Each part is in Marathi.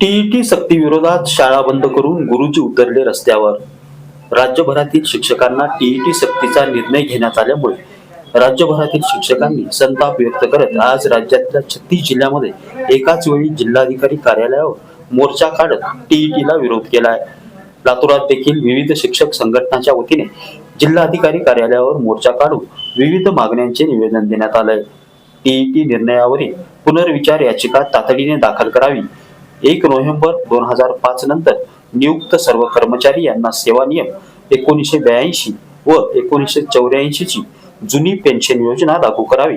टीईटी सक्ती विरोधात शाळा बंद करून गुरुजी उतरले रस्त्यावर. राज्यभरातील शिक्षकांना टीईटी सक्तीचा निर्णय घेण्यात आल्यामुळे राज्यभरातील शिक्षकांनी संताप व्यक्त करत आज राज्यातल्या छत्तीस जिल्ह्यामध्ये एकाच वेळी जिल्हाधिकारी कार्यालयावर मोर्चा काढत टीईटीला विरोध केला आहे लातूरात देखील विविध शिक्षक संघटनाच्या वतीने जिल्हाधिकारी कार्यालयावर मोर्चा काढून विविध मागण्यांचे निवेदन देण्यात आलंय. टीईटी निर्णयावरील पुनर्विचार याचिका तातडीने दाखल करावी एक नोव्हेंबर दोन हजार पाच नंतर नियुक्त सर्व कर्मचारी यांना सेवा नियम एकोणीसशे ब्याऐंशी व एकोणीसशे चौऱ्याऐंशी ची जुनी पेन्शन योजना लागू करावी.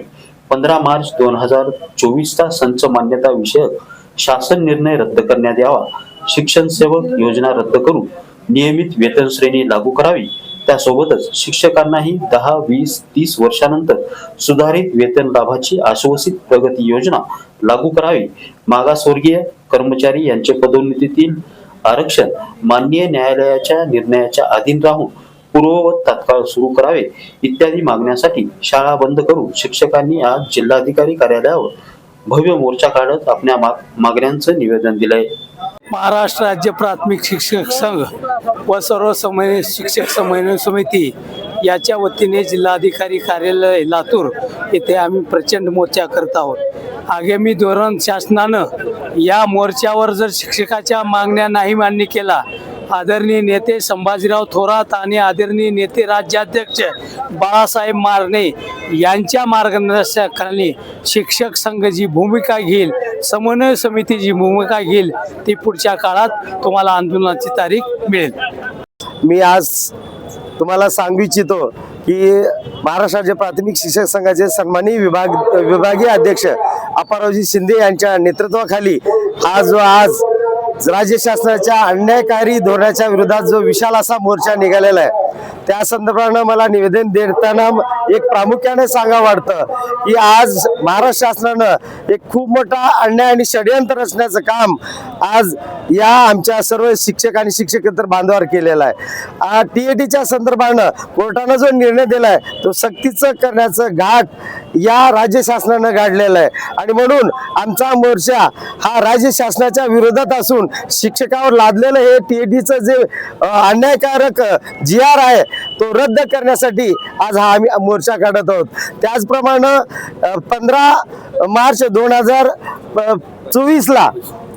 पंधरा मार्च दोन हजार चोवीसचा संच मान्यता विषयक शासन निर्णय रद्द करण्यात यावा. शिक्षण सेवक योजना रद्द करून नियमित वेतन श्रेणी लागू करावी. त्यासोबतच शिक्षकांनाही दहा वीस तीस वर्षानंतर सुधारित वेतन लाभाची आश्वासित प्रगती योजना लागू करावी. मागासवर्गीय कर्मचारी यांचे पदोन्नतीतील आरक्षण माननीय न्यायालयाच्या निर्णयाच्या अधीन राहून पूर्ववत तात्काळ सुरू करावे इत्यादी मागण्यासाठी शाळा बंद करून शिक्षकांनी आज जिल्हाधिकारी कार्यालयावर भव्य मोर्चा काढत आपल्या मागण्यांचं निवेदन दिलंय. महाराष्ट्र राज्य प्राथमिक शिक्षक संघ व सर्व समय शिक्षक समन्वय समिती याच्या वतीने जिल्हाधिकारी कार्यालय लातूर येथे आम्ही प्रचंड मोर्चा करत आहोत. आगामी धोरण शासनानं या मोर्चावर जर शिक्षकाच्या मागण्या नाही मान्य केला आदरणीय नेते संभाजीराव थोरात आणि आदरणीय नेते राज्याध्यक्ष बाळासाहेब मारणे यांच्या मार्गदर्शनाखाली शिक्षक संघ जी भूमिका घेईल समन्वय समिती जी भूमिका घेईल ती पुढच्या काळात तुम्हाला आंदोलनाची तारीख मिळेल. मी आज तुम्हाला सांगू इच्छितो की महाराष्ट्र राज्य प्राथमिक शिक्षक संघाचे सन्मानी विभाग विभागीय अध्यक्ष अपारावजी शिंदे यांच्या नेतृत्वाखाली हा जो आज राज्य शासनाच्या अन्यायकारी धोरणाच्या विरोधात जो विशाल असा मोर्चा निघालेला आहे. त्या संदर्भानं मला निवेदन देताना एक प्रामुख्याने सांगा वाटतं की आज महाराष्ट्र शासनानं एक खूप मोठा अन्याय आणि षडयंत्र रचण्याचं काम आज या आमच्या सर्व शिक्षक आणि शिक्षकेतर बांधवावर केलेला आहे. टी ए टीच्या संदर्भानं कोर्टानं जो निर्णय दिलाय तो सक्तीचं करण्याचं घाट या राज्य शासनानं गाडलेला आहे. आणि म्हणून आमचा मोर्चा हा राज्य शासनाच्या विरोधात असून शिक्षकावर लादलेलं हे टी ए टीचं जे अन्यायकारक जी आर आहे तो रद्द करण्यासाठी आज हा आम्ही मोर्चा काढत आहोत. त्याचप्रमाणे पंधरा मार्च दोन हजार चोवीसला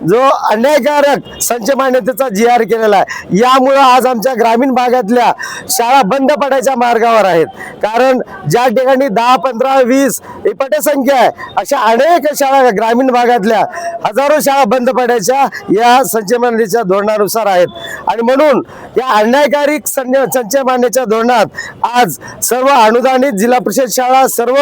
जो अन्यायकारक संच मान्यतेचा जी आर केलेला आहे. यामुळं आज आमच्या ग्रामीण भागातल्या शाळा बंद पडायच्या मार्गावर आहेत. कारण ज्या ठिकाणी दहा पंधरा वीस ही पटसंख्या आहे अशा अनेक शाळा ग्रामीण भागातल्या हजारो शाळा बंद पडायच्या या संच मान्यतेच्या धोरणानुसार आहेत. आणि म्हणून या अन्यायकारी संच मान्यच्या धोरणात आज सर्व अनुदानित जिल्हा परिषद शाळा सर्व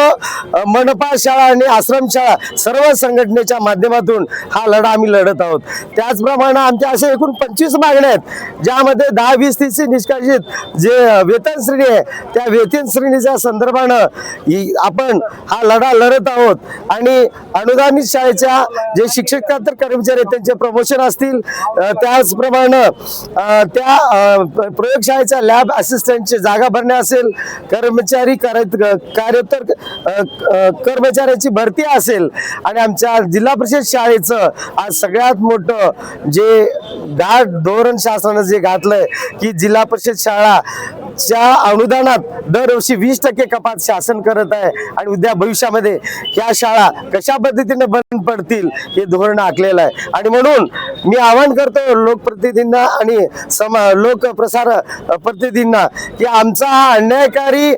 मनपा शाळा आणि आश्रम शाळा सर्व संघटनेच्या माध्यमातून हा लढा आम्ही करत आहोत. त्याचप्रमाणे आमच्या अशा एकूण पंचवीस मागण्या आहेत ज्यामध्ये दहा वीस तीस निष्कासित जे वेतन श्रेणी आहे त्या वेतन श्रेणीच्या संदर्भानं आपण हा लढा लढत आहोत. आणि अनुदानित शाळेच्या जे शिक्षकांतर तर कर्मचारी आहेत त्यांचे प्रमोशन असतील. त्याचप्रमाणे त्या प्रयोगशाळेच्या लॅब असिस्टंटची जागा भरणे असेल कर्मचारी कार्य- कर्मचाऱ्याची भरती असेल. आणि आमच्या जिल्हा परिषद शाळेचं आज सगळ्या सगळ्यात मोठं जे घाट धोरण शासनानं जे घातलंय की जिल्हा परिषद शाळा च्या अनुदानात दरवर्षी वीस टक्के कपात शासन करत आहे. आणि उद्या भविष्यामध्ये या शाळा कशा पद्धतीने बंद पडतील हे धोरण आखलेलं आहे. आणि म्हणून मी आवाहन करतो लोकप्रतिनिधींना आणि समा लोकप्रसार प्रतिनिधींना की आमचा हा अन्यायकारी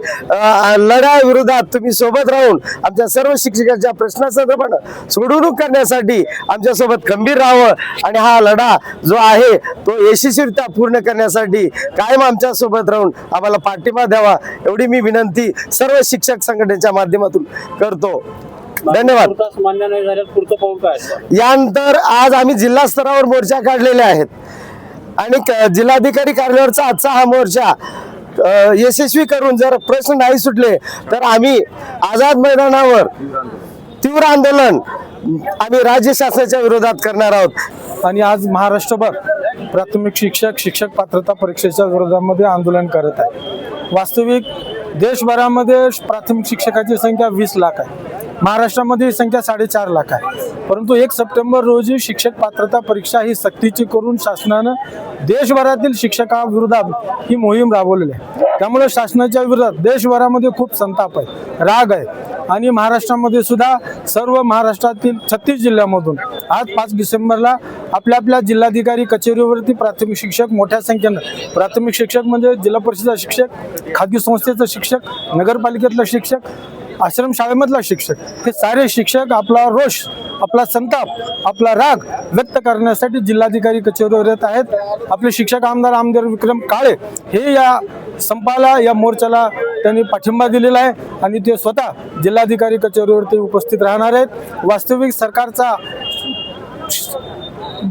लढा विरोधात तुम्ही सोबत राहून आमच्या सर्व शिक्षकांच्या प्रश्नासंदर्भात सोडवणूक करण्यासाठी आमच्यासोबत खंबीर राहावं. आणि हा लढा जो आहे तो यशस्वीरित्या पूर्ण करण्यासाठी कायम आमच्यासोबत राहून आम्हाला पाठिंबा द्यावा एवढी मी विनंती सर्व शिक्षक संघटनेच्या माध्यमातून करतो. धन्यवाद? यानंतर आज आम्ही जिल्हा स्तरावर मोर्चा काढलेले आहेत. आणि क- जिल्हाधिकारी कार्यालयावरचा आजचा हा मोर्चा यशस्वी करून जर प्रश्न नाही सुटले तर आम्ही आझाद मैदानावर तीव्र आंदोलन आम्ही राज्य शासनाच्या विरोधात करणार आहोत. आणि आज महाराष्ट्रभर प्राथमिक शिक्षक शिक्षक पात्रता परीक्षेच्या विरोधामध्ये आंदोलन करत आहे. वास्तविक देशभरामध्ये प्राथमिक शिक्षकाची संख्या वीस लाख आहे. महाराष्ट्रामध्ये ही संख्या साडेचार लाख आहे. परंतु एक सप्टेंबर रोजी शिक्षक पात्रता परीक्षा ही सक्तीची करून शासनानं देशभरातील शिक्षकाविरोधात ही मोहीम राबवलेली आहे. त्यामुळे शासनाच्या विरोधात देशभरामध्ये खूप संताप आहे राग आहे. आणि महाराष्ट्रामध्ये सुद्धा सर्व महाराष्ट्रातील छत्तीस जिल्ह्यामधून आज पाच डिसेंबरला आपल्या आपल्या जिल्हाधिकारी कचेरीवरती प्राथमिक शिक्षक मोठ्या संख्येनं प्राथमिक शिक्षक म्हणजे जिल्हा परिषदचा शिक्षक खाजगी संस्थेचा शिक्षक नगरपालिकेतला शिक्षक आश्रम शाळेमधला शिक्षक हे सारे शिक्षक आपला रोष आपला संताप आपला राग व्यक्त करण्यासाठी जिल्हाधिकारी कचेरीवर येत आहेत. आपले शिक्षक आमदार आमदार विक्रम काळे हे या संपाला या मोर्चाला त्यांनी पाठिंबा दिलेला आहे आणि ते स्वतः जिल्हाधिकारी कचेरीवरती उपस्थित राहणार आहेत. वास्तविक सरकारचा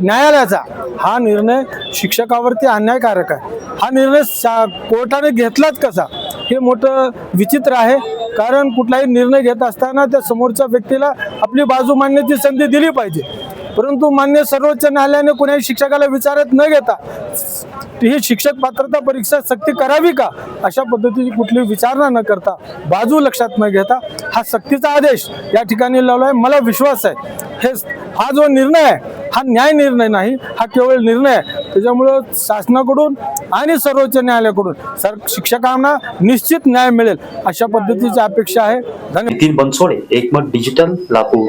न्यायालयाचा हा निर्णय शिक्षकावरती अन्यायकारक आहे. हा निर्णय शा कोर्टाने घेतलाच कसा? हे मोठं विचित्र आहे. कारण कुठलाही निर्णय घेत असताना त्या समोरच्या व्यक्तीला आपली बाजू मांडण्याची संधी दिली पाहिजे. परंतु मान्य सर्वोच्च न्यायालयाने कुणाही शिक्षकाला विचारत न घेता ही शिक्षक पात्रता परीक्षा सक्ती करावी का? अशा पद्धतीची कुठली विचारणा न करता बाजू लक्षात न घेता हा सक्तीचा आदेश या ठिकाणी लावला आहे मला विश्वास आहे. हे हा जो निर्णय आहे हा न्याय निर्णय नाही हा केवळ निर्णय आहे. त्याच्यामुळं शासनाकडून आणि सर्वोच्च न्यायालयाकडून सर शिक्षकांना निश्चित न्याय मिळेल अशा पद्धतीची अपेक्षा आहे. धन्यवाद. Bansode Ekmat digital Latur.